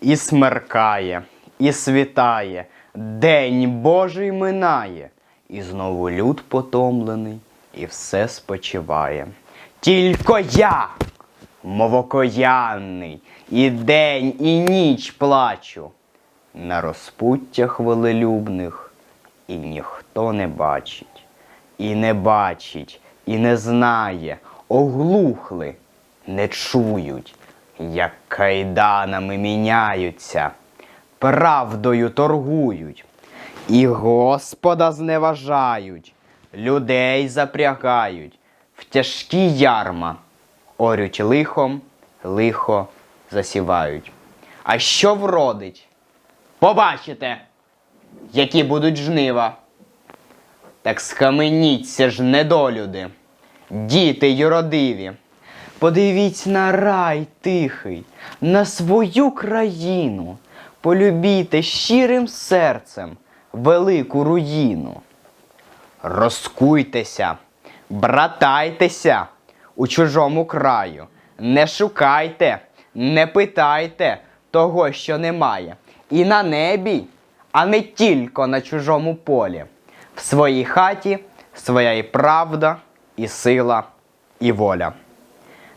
І смеркає, і світає, день Божий минає, і знову люд потомлений, і все спочиває. Тільки я, мов окоянний, і день, і ніч плачу. На розпуттях велелюбних і ніхто не бачить, і не бачить, і не знає, оглухли, не чують, як кайданами міняються, правдою торгують, і Господа зневажають, людей запрягають, в тяжкі ярма, орють лихом, лихо засівають. А що вродить? Побачите, які будуть жнива. Так схаменіться ж, недолюди, діти юродиві. Подивіться на рай тихий, на свою країну, полюбійте щирим серцем велику руїну. Розкуйтеся, братайтеся у чужому краю, не шукайте, не питайте того, що немає, і на небі, а не тільки на чужому полі. В своїй хаті своя і правда, і сила, і воля.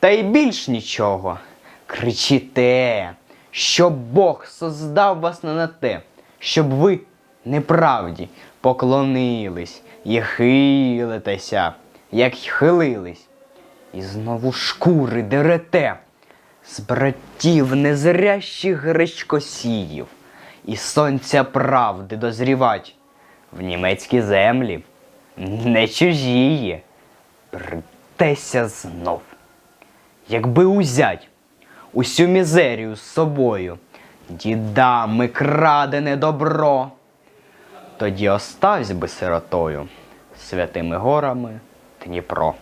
Та й більш нічого. Кричите, що Бог создав вас не на те, щоб ви неправді поклонились і хилитеся, як хилились, і знову шкури дерете з братів незрящих гречкосіїв, і сонця правди дозрівать в німецькі землі, не чужії, притеся знов якби узять усю мізерію з собою, дідами крадене добро, тоді оставсь би сиротою святими горами Дніпро.